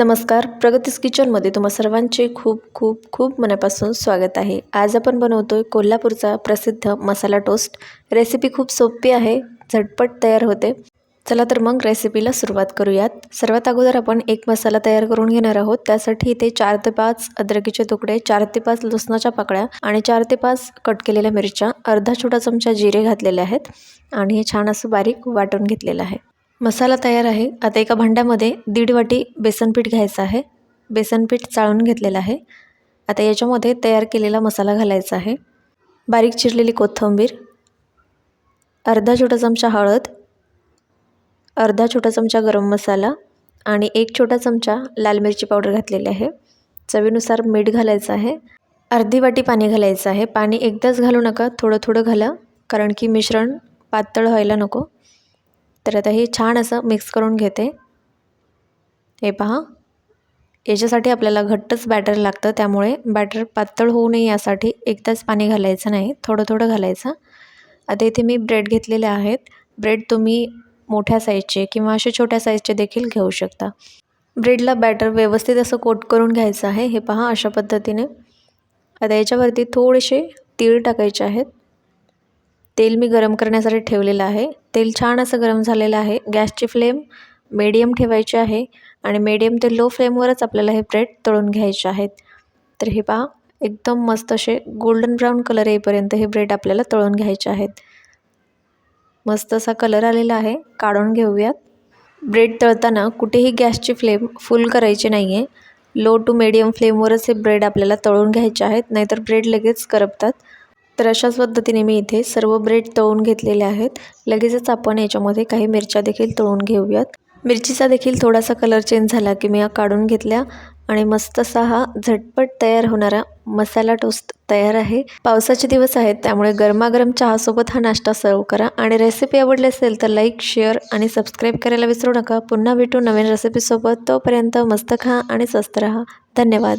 नमस्कार. प्रगतीस किचनमध्ये तुम्हा सर्वांचे खूप खूप खूप मनापासून स्वागत आहे. आज आपण बनवतो आहे कोल्हापूरचा प्रसिद्ध मसाला टोस्ट. रेसिपी खूप सोपी आहे झटपट तयार होते. चला तर मग रेसिपीला सुरुवात करूयात. सर्वात अगोदर आपण एक मसाला तयार करून घेणार आहोत. त्यासाठी इथे चार ते पाच अद्रकीचे तुकडे चार ते पाच लसणाच्या पाकळ्या आणि चार ते पाच कट केलेल्या मिरच्या अर्धा छोटा चमचा जिरे घातलेले आहेत आणि हे छान असं बारीक वाटून घेतलेलं आहे. मसाला तयार आहे. आता एका भांड्यामध्ये दीड वाटी बेसनपीठ घ्यायचं आहे. बेसनपीठ चाळून घेतलेलं आहे. आता याच्यामध्ये तयार केलेला मसाला घालायचा आहे. बारीक चिरलेली कोथिंबीर अर्धा छोटा चमचा हळद अर्धा छोटा चमचा गरम मसाला आणि एक छोटा चमचा लाल मिरची पावडर घातलेली आहे. चवीनुसार मीठ घालायचं आहे. अर्धी वाटी पाणी घालायचं आहे. पाणी एकदाच घालू नका. थोडं थोडं घाला कारण की मिश्रण पातळ व्हायला नको. तर आता हे छान असं मिक्स करून घेते. हे पहा. याच्यासाठी आपल्याला घट्टच बॅटर लागतं त्यामुळे बॅटर पातळ होऊ नये यासाठी एकदाच पाणी घालायचं नाही थोडं थोडं घालायचं. आता इथे मी ब्रेड घेतलेले आहेत. ब्रेड तुम्ही मोठ्या साईजचे किंवा असे छोट्या साईजचे देखील घेऊ शकता. ब्रेडला बॅटर व्यवस्थित असं कोट करून घ्यायचं आहे. हे पहा अशा पद्धतीने. आता याच्यावरती थोडेसे तीळ टाकायचे आहेत. तेल मी गरम करण्यासाठी ठेवलेलं आहे. तेल छान असं गरम झालेलं आहे. गॅसची फ्लेम मीडियम ठेवायची आहे आणि मीडियम ते लो फ्लेमवरच आपल्याला हे ब्रेड तळून घ्यायचे आहेत. तर हे पहा एकदम मस्त असे गोल्डन ब्राऊन कलर येईपर्यंत हे ब्रेड आपल्याला तळून घ्यायचे आहेत. मस्त असा कलर आलेला आहे. काढून घेऊयात. ब्रेड तळताना कुठेही गॅसची फ्लेम फुल करायची नाही आहे लो टू मेडियम फ्लेमवरच हे ब्रेड आपल्याला तळून घ्यायचे आहेत. नाहीतर ब्रेड लगेच करपतात. तर अशाच पद्धतीने मी इथे सर्व ब्रेड तळून घेतलेले आहेत. लगेचच आपण याच्यामध्ये काही मिरच्या देखील तळून घेऊयात. मिरचीचा देखील थोडासा कलर चेंज झाला की मी हा काढून घेतल्या आणि मस्त असा हा झटपट तयार होणारा मसाला टोस्ट तयार आहे. पावसाचे दिवस आहेत त्यामुळे गरमागरम चहासोबत हा नाश्ता सर्व करा. आणि रेसिपी आवडली असेल तर लाईक शेअर आणि सबस्क्राईब करायला विसरू नका. पुन्हा भेटू नवीन रेसिपीसोबत तोपर्यंत मस्त खा आणि स्वस्त राहा. धन्यवाद.